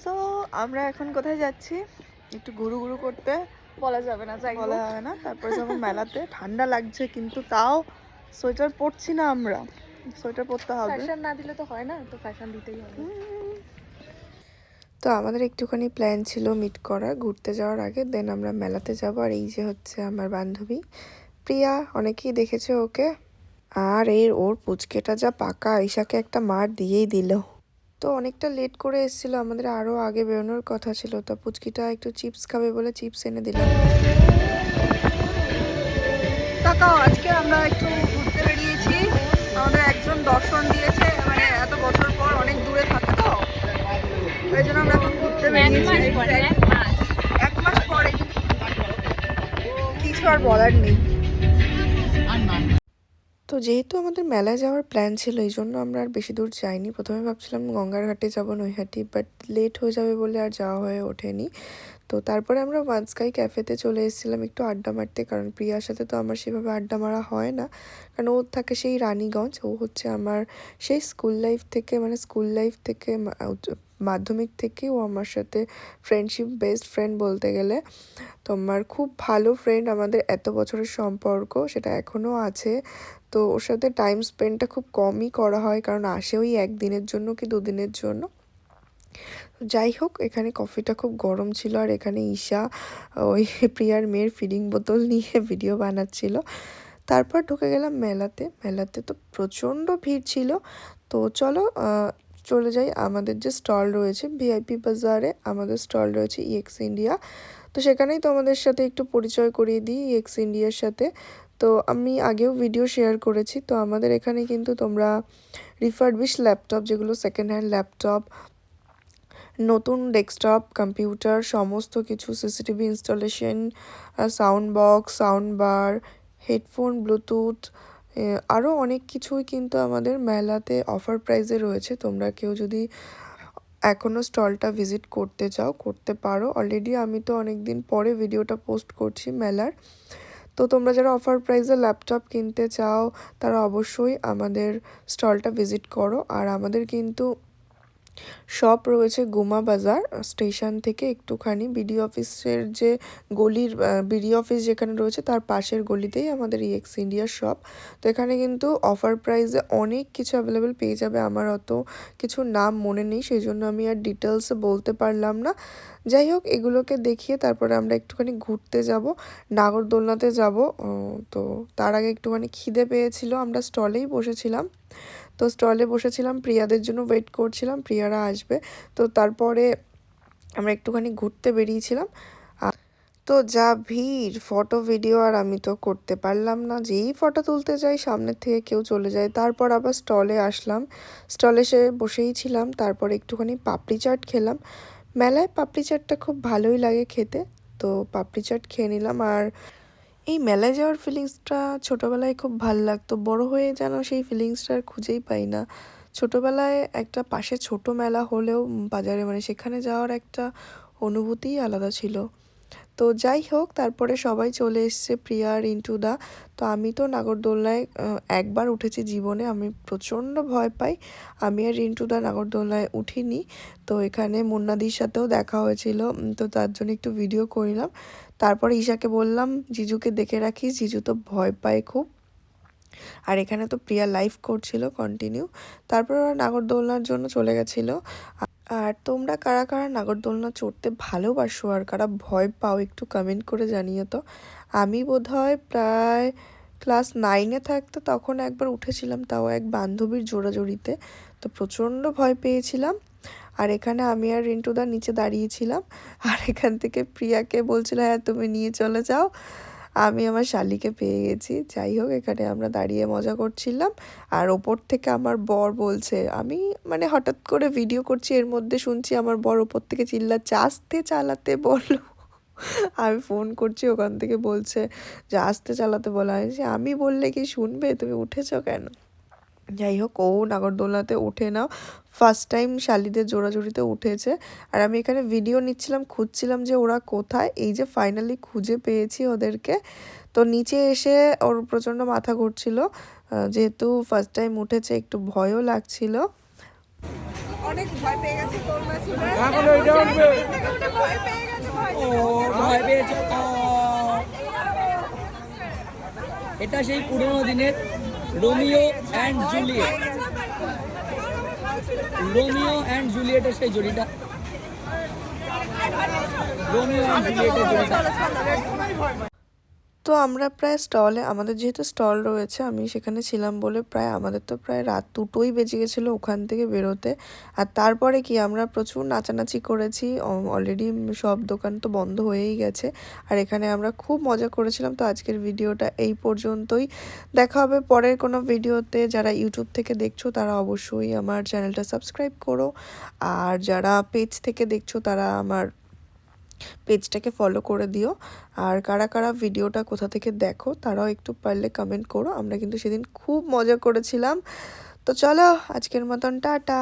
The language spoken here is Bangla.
সো আমরা এখন কোথায় যাচ্ছি? একটু গুরু গুরু করতে বলা যাবে না যাই বলা হবে না। তারপরে যাব মেলাতে। ঠান্ডা লাগছে কিন্তু তাও সোয়েটার পরছি না আমরা। সোয়েটার পরতে হবে। ফ্যাশন না দিলে তো হয় না তো ফ্যাশন দিতেই হবে। তো আমাদের একটুখানি প্ল্যান ছিল মিট করার ঘুরতে যাওয়ার আগে। দেন আমরা মেলাতে যাব আর এই যে হচ্ছে আমার বান্ধবী। প্রিয়া অনেকেই দেখেছে ওকে। আর এর ওর পুচকেটা যা পাকা ঈশাকে একটা মার দিয়েই দিল। তো অনেকটা লেট করে এসেছিল আমাদের আরও আগে বেরোনোর কথা ছিল তো পুচকিটা একটু চিপস খাবে বলে চিপস এনে দিলাম। কাকাও আজকে আমরা একটু ঘুরতে বেরিয়েছি। আমাদের একজন দর্শন দিয়েছে মানে এত বছর পর অনেক দূরে থাকে তো। ওই জন্য আমরা এখন ঘুরতে বেরিয়েছি এক মাস পরে কিছু আর বলার নেই। তো যেহেতু আমাদের মেলায় যাওয়ার প্ল্যান ছিল, এই জন্য আমরা আর বেশি দূর যাইনি। প্রথমে ভাবছিলাম গঙ্গার ঘাটে যাব, নৈহাটি বাট লেট হয়ে যাবে বলে আর যাওয়া হয়ে ওঠেনি। তো তারপরে আমরা ওয়ান্সকাই ক্যাফেতে চলে এসেছিলাম একটু আড্ডা মারতে। কারণ প্রিয়ার সাথে তো আমার সেভাবে আড্ডা মারা হয় না। কারণ ও থাকে সেই রানীগঞ্জ, ও হচ্ছে আমার সেই স্কুল লাইফ থেকে মানে স্কুল লাইফ থেকে মাধ্যমিক থেকে ও আমার সাথে ফ্রেন্ডশিপ বেস্ট ফ্রেন্ড বলতে গেলে। তো আমার খুব ভালো ফ্রেন্ড আমাদের এত বছরের সম্পর্ক, সেটা এখনও আছে। তো ওর সাথে টাইম স্পেন্ডটা খুব কমই করা হয়, কারণ আসে ওই একদিনের জন্য কি দুদিনের জন্য। যাই হোক, এখানে কফিটা খুব গরম ছিল আর এখানে ঈশা ওই প্রিয়ার মেয়ের ফিডিং বোতল নিয়ে ভিডিও বানাচ্ছিল। তারপর ঢুকে গেলাম মেলাতে। মেলাতে তো প্রচণ্ড ভিড় ছিল। তো চলো চলে যাই। আমাদের যে স্টল রয়েছে ভিআইপি বাজারে আমাদের স্টল রয়েছে ইএক্স ইন্ডিয়া তো সেখানেই তোমাদের সাথে একটু পরিচয় করিয়ে দিই ইএক্স ইন্ডিয়ার সাথে। তো আমি আগেও ভিডিও শেয়ার করেছি। তো আমাদের এখানে কিন্তু তোমরা রিফার্বিশ ল্যাপটপ যেগুলো সেকেন্ড হ্যান্ড ল্যাপটপ নতুন ডেস্কটপ, কম্পিউটার, সমস্ত কিছু, CCTV installation sound box sound bar headphone bluetooth আরও অনেক কিছুই কিন্তু আমাদের মেলাতে অফার প্রাইজে রয়েছে। তোমরা কেউ যদি এখনও স্টলটা ভিজিট করতে চাও, করতে পারো। অলরেডি আমি তো অনেক দিন পরে ভিডিওটা পোস্ট করছি মেলার। তো তোমরা যারা অফার প্রাইসে ল্যাপটপ কিনতে চাও, তারা অবশ্যই আমাদের স্টলটা ভিজিট করো। আর আমাদের কিন্তু শপ রয়েছে গুমা বাজার, স্টেশন থেকে একটুখানি। বিডি অফিসের যে গলির বিডি অফিস যেখানে রয়েছে তার পাশের গলিতেই আমাদের ইএক্স ইন্ডিয়ার শপ তো এখানে কিন্তু অফার প্রাইসে অনেক কিছু অ্যাভেলেবেল পেয়ে যাবে। আমার অত কিছু নাম মনে নেই, সেই জন্য আমি আর ডিটেলস বলতে পারলাম না। যাই হোক, এগুলোকে দেখিয়ে তারপরে আমরা একটুখানি ঘুরতে যাব। নাগরদোলনাতে যাব। তো তার আগে একটুখানি খিদে পেয়েছিল, আমরা স্টলেই বসেছিলাম। তো স্টলে বসেছিলাম, প্রিয়াদের জন্য ওয়েট করছিলাম, প্রিয়ারা আসবে। তো তারপরে আমরা একটুখানি ঘুরতে বেরিয়েছিলাম। তো যা ভিড়, ফটো, ভিডিও আর আমি তো করতে পারলাম না। যেই ফটো তুলতে যাই, সামনের থেকে কেউ চলে যায়। তারপর আবার স্টলে আসলাম। স্টলে সে বসেই ছিলাম, তারপর একটুখানি পাপড়ি চাট খেলাম। মেলায় পাপড়ি চাটটা খুব ভালোই লাগে খেতে। তো পাপড়ি চাট খেয়ে নিলাম। আর এই মেলায় যাওয়ার ফিলিংসটা ছোটোবেলায় খুব ভালো লাগতো। বড় হয়ে যেন সেই ফিলিংসটা আর খুঁজেই পাই না। ছোটোবেলায় একটা পাশে ছোট মেলা হলেও বাজারে মানে সেখানে যাওয়ার একটা অনুভূতিই আলাদা ছিল। তো যাই হোক, তারপরে সবাই চলে এসছে প্রিয়া রিন্টুদা তো আমি তো নাগরদোলনায় একবার উঠেছি জীবনে, আমি প্রচণ্ড ভয় পাই। আমি আর রিন্টুদা নাগরদোলনায় উঠিনি। তো এখানে মুন্নাদির সাথেও দেখা হয়েছিল। তো তার জন্য একটু ভিডিও করিলাম তারপর ঈশাকে বললাম, জিজুকে দেখে রাখিস জিজু তো ভয় পায় খুব। আর এখানে তো প্রিয়া লাইভ করছিল কন্টিনিউ তারপর ওরা নাগরদোলনার জন্য চলে গেছিল। আর তোমরা কারা কারা নাগরদোলনা চড়তে ভালোবাসো আর কারা ভয় পাও একটু কমেন্ট করে জানিও তো। আমি বোধহয় প্রায় ক্লাস নাইনে থাকতে তখন একবার উঠেছিলাম, তাও এক বান্ধবীর জোড়াজড়িতে তো প্রচণ্ড ভয় পেয়েছিলাম। আর এখানে আমি আর রিন্টুদা নিচে দাঁড়িয়েছিলাম আর এখান থেকে প্রিয়াকে বলছিল হ্যাঁ তুমি নিয়ে চলে যাও। আমি আমার শালিকে পেয়ে গেছি। যাই হোক, এখানে আমরা দাঁড়িয়ে মজা করছিলাম। আর ওপর থেকে আমার বর বলছে, আমি মানে হঠাৎ করে ভিডিও করছি, এর মধ্যে শুনছি আমার বর ওপর থেকে চিল্লাচ্ছে, আসতে চালাতে বলো। আমি ফোন করছি, ওখান থেকে বলছে যে, আসতে চালাতে বলা হয়েছে। আমি বললে, কি শুনবে? তুমি উঠেছো কেন? যাই হোক ও নাগরদোলনাতে ওঠে না। ফার্স্ট টাইম শালিদের জোড়াজুড়িতে উঠেছে। আর আমি এখানে ভিডিও নিচ্ছিলাম খুঁজছিলাম যে ওরা কোথায়। এই যে ফাইনালি খুঁজে পেয়েছি ওদেরকে। তো নিচে এসে ওর প্রচণ্ড মাথা ঘুরছিল। যেহেতু ফার্স্ট টাইম উঠেছে একটু ভয়ও লাগছিল। অনেক ভয় পেয়ে গেছে করোনা ছিল। এখন ওইটা উঠবে। ভয় পেয়ে গেছে ভয় পেয়েছে। এটা সেই পুরোনো দিনের Romeo and Juliet. Romeo and জুলিয়েটের সেই জড়িটা রোমিও অ্যান্ড জুলিয়েটের জড়িটা তো আমরা প্রায় স্টলে, আমাদের যেহেতু স্টল রয়েছে, আমি সেখানে ছিলাম বলে প্রায় আমাদের তো প্রায় রাত দুটোই বেজে গেছিল ওখান থেকে বেরোতে। আর তারপরে কি, আমরা প্রচুর নাচানাচি করেছি অলরেডি সব দোকান তো বন্ধ হয়েই গেছে। আর এখানে আমরা খুব মজা করেছিলাম, তো আজকের ভিডিওটা এই পর্যন্তই। দেখা হবে পরের কোনো ভিডিওতে। যারা ইউটিউব থেকে দেখছ, তারা অবশ্যই আমার চ্যানেলটা সাবস্ক্রাইব করো। আর যারা পেজ থেকে দেখছ, তারা আমার পেজটাকে ফলো করে দিও। আর কারা কারা ভিডিওটা কোথা থেকে দেখো, তারাও একটু পারলে কমেন্ট করো। আমরা কিন্তু সেদিন খুব মজা করেছিলাম। তো চলো, আজকের মতন টাটা।